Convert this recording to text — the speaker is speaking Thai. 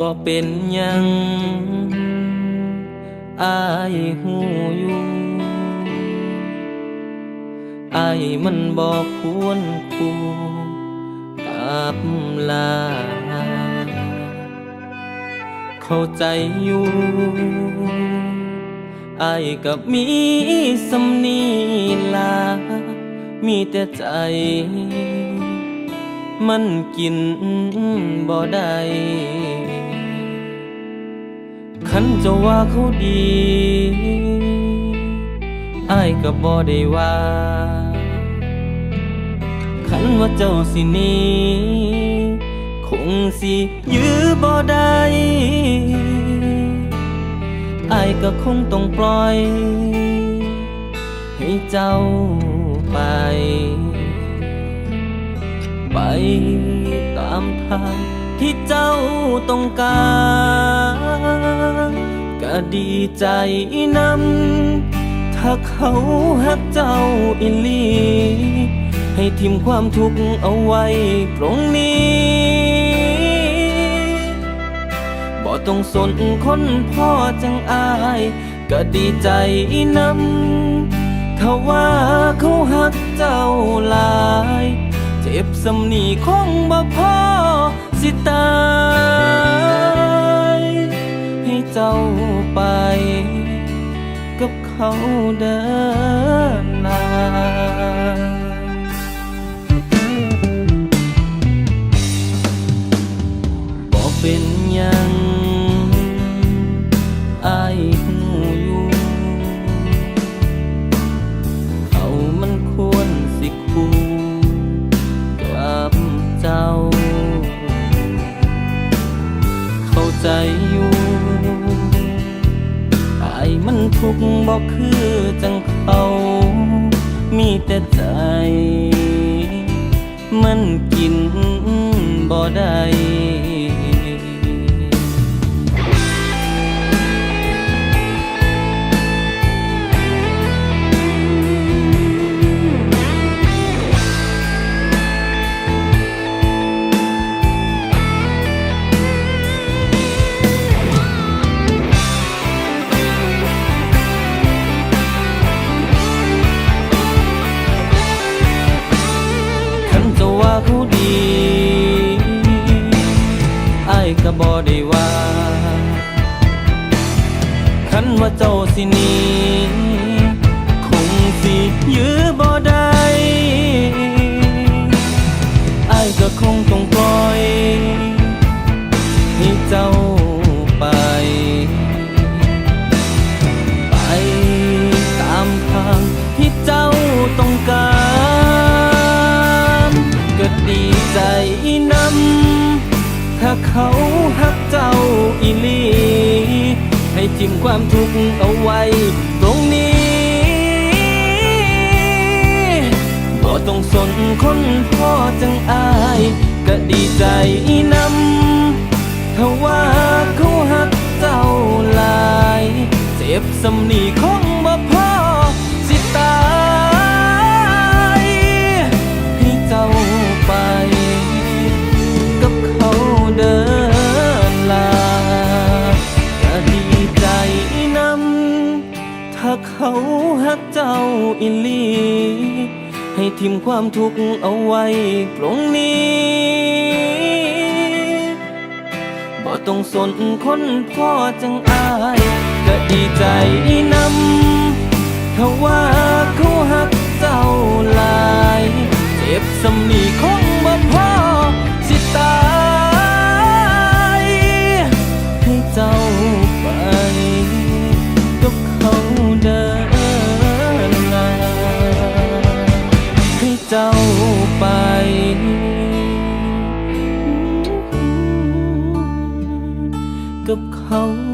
บ่เป็นยังอายหูอยู่อายมันบ่ควรคู่กับลา เข้าใจอยู่อายกับมีสำนีลา มีแต่ใจ มันกินบ่ได้ คันจะว่าเขาดีอายก็บ่ได้ว่าคันว่าเจ้าสินี้คงสิยื้อบ่ได้อายก็คงต้องปล่อย ให้เจ้าไป ไปตามทาง ที่เจ้าต้องการก็ดีใจนำถ้าเขาหักเจ้าอิลีให้ทิมความทุกข์เอาไว้ตรงนี้บ่ต้องสนคนพ่อจังอายก็ดีใจนำถ้าว่าเขาหักเจ้าหลาย เจ็บสำนีคงบ่พอ สิตายให้เจ้าไปกับเขาเดินนานบอกเป็นยังอายหูอยู่เขามันควรสิคู่กับเจ้า ทุกบอกคือจังเขามีแต่ใจ มันกินบ่ได้ ก็บ่ได้ว่า คันว่าเจ้าสินี ถ้าเขาหักเจ้าอีลีให้ทิ้งความทุกข์เอาไว้ ตรงนี้บ่ต้องสนคนพ่อจังอาย ก็ดีใจนำถ้าว่าเขาหักเจ้าลาย เจ็บสำนีคง ฮักเขาหักเจ้าอิลี ให้ทิมความทุกข์เอาไว้ตรงนี้บ่ต้องสนคนพ่อจังอายก็ดีใจนำถ้าว่าเขาหักเจ้าลา กับเขา